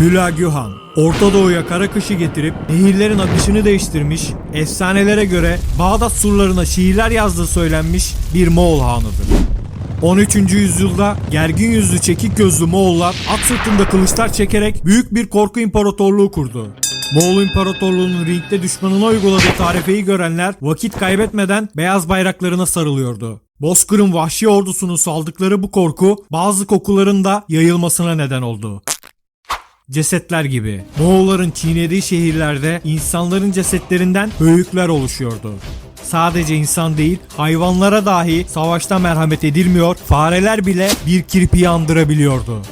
Hülagü Han, Orta Doğu'ya kara kışı getirip nehirlerin akışını değiştirmiş, efsanelere göre Bağdat surlarına şiirler yazdığı söylenmiş bir Moğol hanıdır. 13. yüzyılda gergin yüzlü çekik gözlü Moğollar at sırtında kılıçlar çekerek büyük bir korku imparatorluğu kurdu. Moğol İmparatorluğu'nun ringde düşmanına uyguladığı tarifeyi görenler vakit kaybetmeden beyaz bayraklarına sarılıyordu. Bozkır'ın vahşi ordusunun saldıkları bu korku bazı kokuların da yayılmasına neden oldu. Cesetler gibi. Moğolların çiğnediği şehirlerde insanların cesetlerinden höyükler oluşuyordu. Sadece insan değil, hayvanlara dahi savaşta merhamet edilmiyor, fareler bile bir kirpiyi andırabiliyordu.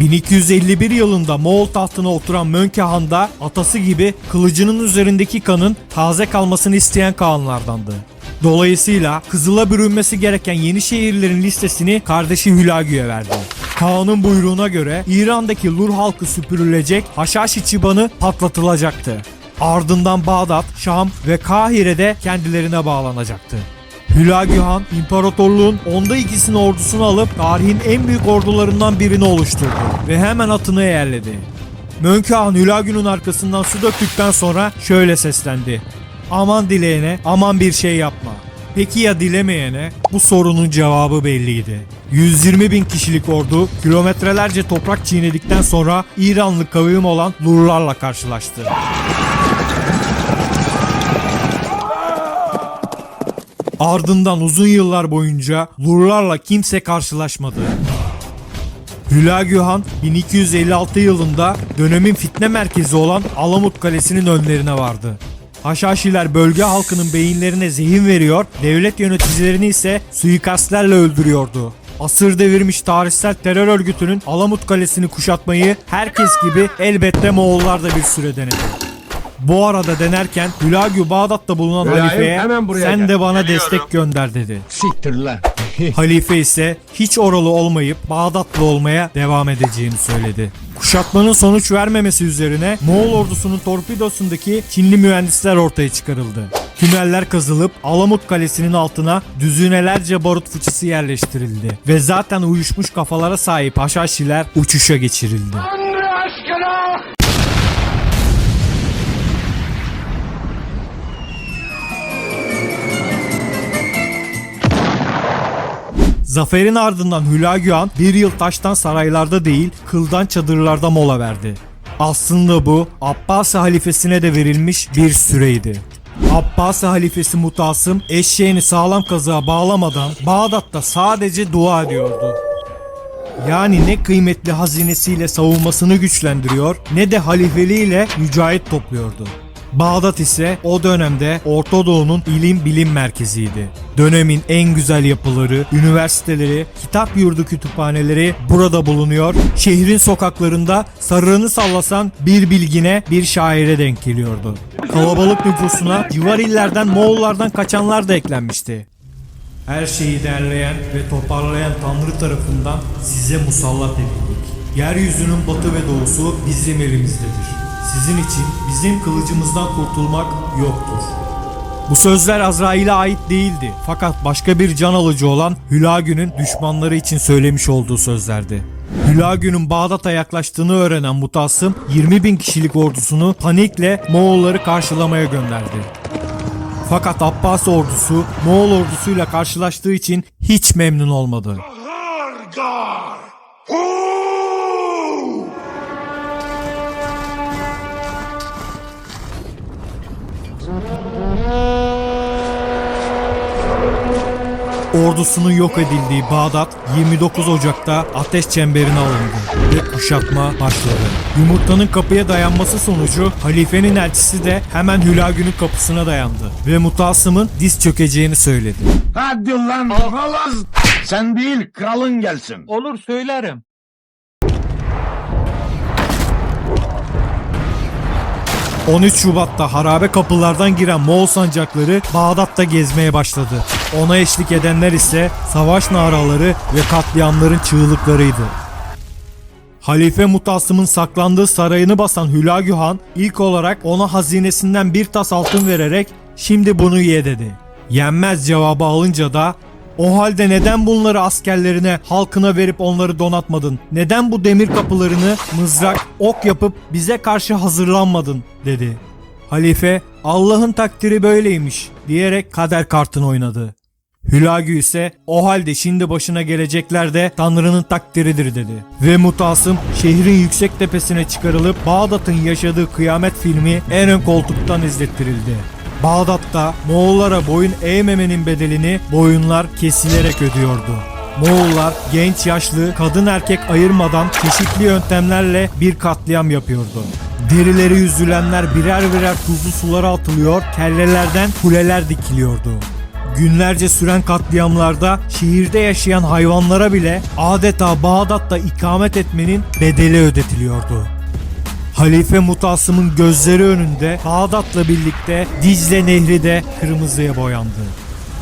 1251 yılında Moğol tahtına oturan Mönke Han da atası gibi kılıcının üzerindeki kanın taze kalmasını isteyen Kağanlardandı. Dolayısıyla Kızıl'a bürünmesi gereken yeni şehirlerin listesini kardeşi Hülagü'ye verdi. Kaan'ın buyruğuna göre İran'daki Lur halkı süpürülecek, Haşhaşi çıbanı patlatılacaktı. Ardından Bağdat, Şam ve Kahire'de kendilerine bağlanacaktı. Hülagü Han, imparatorluğun onda ikisini ordusunu alıp tarihin en büyük ordularından birini oluşturdu ve hemen atını eğerledi. Mönkü Han Hülagü'nün arkasından su döktükten sonra şöyle seslendi. Aman dileyene aman bir şey yapma. Peki ya dilemeyene? Bu sorunun cevabı belliydi. 120 bin kişilik ordu kilometrelerce toprak çiğnedikten sonra İranlı kavim olan Lurlarla karşılaştı. Ardından uzun yıllar boyunca Lurlarla kimse karşılaşmadı. Hülagü Han 1256 yılında dönemin fitne merkezi olan Alamut Kalesi'nin önlerine vardı. Haşhaşiler bölge halkının beyinlerine zihin veriyor, devlet yöneticilerini ise suikastlerle öldürüyordu. Asır devirmiş tarihsel terör örgütünün Alamut Kalesi'ni kuşatmayı herkes gibi elbette Moğollar da bir süre denedi. Bu arada denerken Hülagü Bağdat'ta bulunan halifeye hemen buraya sen gel." de bana destek gönder dedi. Siktir lan. Halife ise hiç oralı olmayıp Bağdatlı olmaya devam edeceğini söyledi. Kuşatmanın sonuç vermemesi üzerine Moğol ordusunun torpidosundaki Çinli mühendisler ortaya çıkarıldı. Tüneller kazılıp Alamut Kalesi'nin altına düzinelerce barut fıçısı yerleştirildi. Ve zaten uyuşmuş kafalara sahip Haşhaşiler uçuşa geçirildi. Zaferin ardından Hülagü Han bir yıl taştan saraylarda değil kıldan çadırlarda mola verdi. Aslında bu Abbasi halifesine de verilmiş bir süreydi. Abbasi halifesi Mutasım eşeğini sağlam kazığa bağlamadan Bağdat'ta sadece dua ediyordu. Yani ne kıymetli hazinesiyle savunmasını güçlendiriyor ne de halifeliğiyle mücahit topluyordu. Bağdat ise o dönemde Orta Doğu'nun ilim bilim merkeziydi. Dönemin en güzel yapıları, üniversiteleri, kitap yurdu kütüphaneleri burada bulunuyor. Şehrin sokaklarında sarığını sallasan bir bilgine bir şaire denk geliyordu. Kalabalık nüfusuna civar illerden Moğollardan kaçanlar da eklenmişti. Her şeyi derleyen ve toparlayan Tanrı tarafından size musallat edildik. Yeryüzünün batı ve doğusu bizim elimizdedir. Sizin için bizim kılıcımızdan kurtulmak yoktur. Bu sözler Azrail'e ait değildi. Fakat başka bir can alıcı olan Hülagü'nün düşmanları için söylemiş olduğu sözlerdi. Hülagü'nün Bağdat'a yaklaştığını öğrenen Mutasım 20 bin kişilik ordusunu panikle Moğolları karşılamaya gönderdi. Fakat Abbas ordusu Moğol ordusuyla karşılaştığı için hiç memnun olmadı. Ordusunun yok edildiği Bağdat 29 Ocak'ta ateş çemberine alındı ve kuşatma başladı. Yumurtanın kapıya dayanması sonucu halifenin elçisi de hemen Hülagü'nün kapısına dayandı ve Mutasım'ın diz çökeceğini söyledi. Hadi lan oğlan. Sen değil kralın gelsin. Olur söylerim. ...13 Şubat'ta harabe kapılardan giren Moğol sancakları Bağdat'ta gezmeye başladı. Ona eşlik edenler ise savaş naraları ve katliamların çığlıklarıydı. Halife Mutasım'ın saklandığı sarayını basan Hülagü Han ilk olarak ona hazinesinden bir tas altın vererek şimdi bunu ye dedi. Yenmez cevabı alınca da O halde neden bunları askerlerine, halkına verip onları donatmadın? Neden bu demir kapılarını mızrak, ok yapıp bize karşı hazırlanmadın?" dedi. Halife Allah'ın takdiri böyleymiş diyerek kader kartını oynadı. Hülagü ise o halde şimdi başına gelecekler de Tanrı'nın takdiridir dedi. Ve Mutasım şehrin yüksek tepesine çıkarılıp Bağdat'ın yaşadığı kıyamet filmi en ön koltuktan izlettirildi. Bağdat'ta Moğollara boyun eğmemenin bedelini boyunlar kesilerek ödüyordu. Moğollar genç yaşlı kadın erkek ayırmadan çeşitli yöntemlerle bir katliam yapıyordu. Derileri yüzülenler birer birer tuzlu sulara atılıyor, kellelerden kuleler dikiliyordu. Günlerce süren katliamlarda şehirde yaşayan hayvanlara bile adeta Bağdat'ta ikamet etmenin bedeli ödetiliyordu. Halife Mutasım'ın gözleri önünde Bağdat'la birlikte Dicle Nehri de kırmızıya boyandı.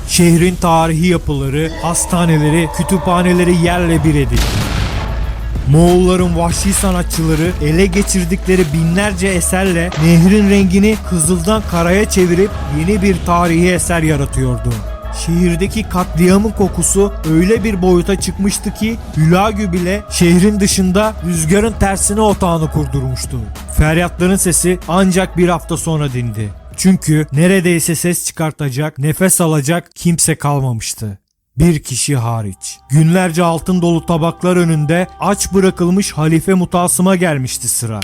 Şehrin tarihi yapıları, hastaneleri, kütüphaneleri yerle bir edildi. Moğolların vahşi sanatçıları ele geçirdikleri binlerce eserle nehrin rengini kızıldan karaya çevirip yeni bir tarihi eser yaratıyordu. Şehirdeki katliamın kokusu öyle bir boyuta çıkmıştı ki Hülagü bile şehrin dışında rüzgarın tersine otağını kurdurmuştu. Feryatların sesi ancak bir hafta sonra dindi. Çünkü neredeyse ses çıkartacak, nefes alacak kimse kalmamıştı. Bir kişi hariç. Günlerce altın dolu tabaklar önünde aç bırakılmış halife mutasıma gelmişti sıra.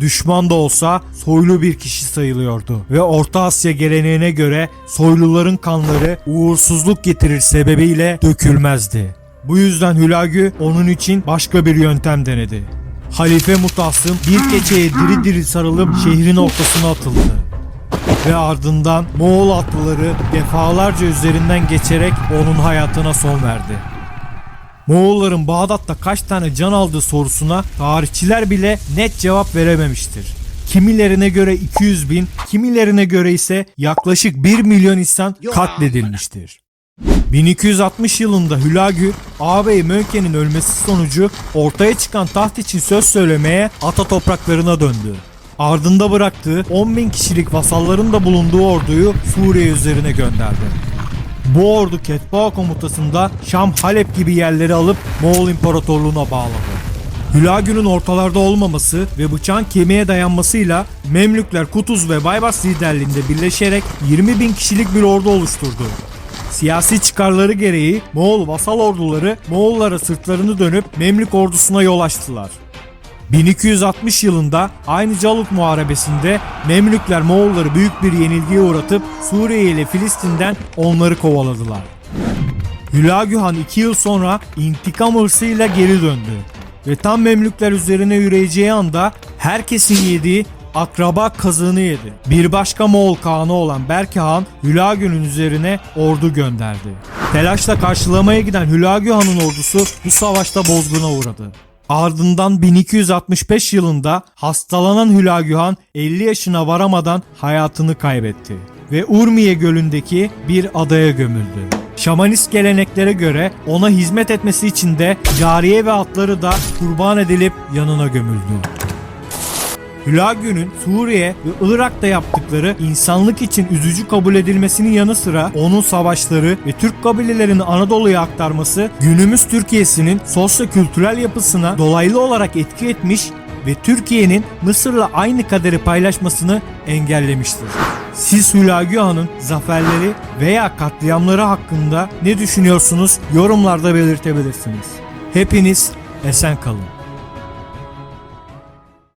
Düşman da olsa soylu bir kişi sayılıyordu ve Orta Asya geleneğine göre soyluların kanları uğursuzluk getirir sebebiyle dökülmezdi. Bu yüzden Hülagü onun için başka bir yöntem denedi. Halife Mutasım bir keçeye diri diri sarılıp şehrin ortasına atıldı ve ardından Moğol atlıları defalarca üzerinden geçerek onun hayatına son verdi. Moğolların Bağdat'ta kaç tane can aldığı sorusuna tarihçiler bile net cevap verememiştir. Kimilerine göre 200 bin, kimilerine göre ise yaklaşık 1 milyon insan katledilmiştir. 1260 yılında Hülagü, ağabey Mönke'nin ölmesi sonucu ortaya çıkan taht için söz söylemeye ata topraklarına döndü. Ardında bıraktığı 10 bin kişilik vasalların da bulunduğu orduyu Suriye üzerine gönderdi. Bu ordu Ketbaa komutasında Şam, Halep gibi yerleri alıp Moğol İmparatorluğu'na bağladı. Hülagü'nün ortalarda olmaması ve bıçağın kemiğe dayanmasıyla Memlükler Kutuz ve Baybars liderliğinde birleşerek 20 bin kişilik bir ordu oluşturdu. Siyasi çıkarları gereği Moğol vasal orduları Moğollara sırtlarını dönüp Memlük ordusuna yol açtılar. 1260 yılında aynı Calut Muharebesi'nde Memlükler Moğolları büyük bir yenilgiye uğratıp Suriye ile Filistin'den onları kovaladılar. Hülagü Han 2 yıl sonra intikam hırsıyla geri döndü. Ve tam Memlükler üzerine yürüyeceği anda herkesin yediği akraba kazığını yedi. Bir başka Moğol kağanı olan Berke Han Hülagü'nün üzerine ordu gönderdi. Telaşla karşılamaya giden Hülagü Han'ın ordusu bu savaşta bozguna uğradı. Ardından 1265 yılında hastalanan Hülagü Han 50 yaşına varamadan hayatını kaybetti ve Urmiye Gölü'ndeki bir adaya gömüldü. Şamanist geleneklere göre ona hizmet etmesi için de cariye ve atları da kurban edilip yanına gömüldü. Hülagü'nün Suriye ve Irak'ta yaptıkları insanlık için üzücü kabul edilmesinin yanı sıra onun savaşları ve Türk kabilelerini Anadolu'ya aktarması günümüz Türkiye'sinin sosyo-kültürel yapısına dolaylı olarak etki etmiş ve Türkiye'nin Mısır'la aynı kaderi paylaşmasını engellemiştir. Siz Hülagü Han'ın zaferleri veya katliamları hakkında ne düşünüyorsunuz yorumlarda belirtebilirsiniz. Hepiniz esen kalın.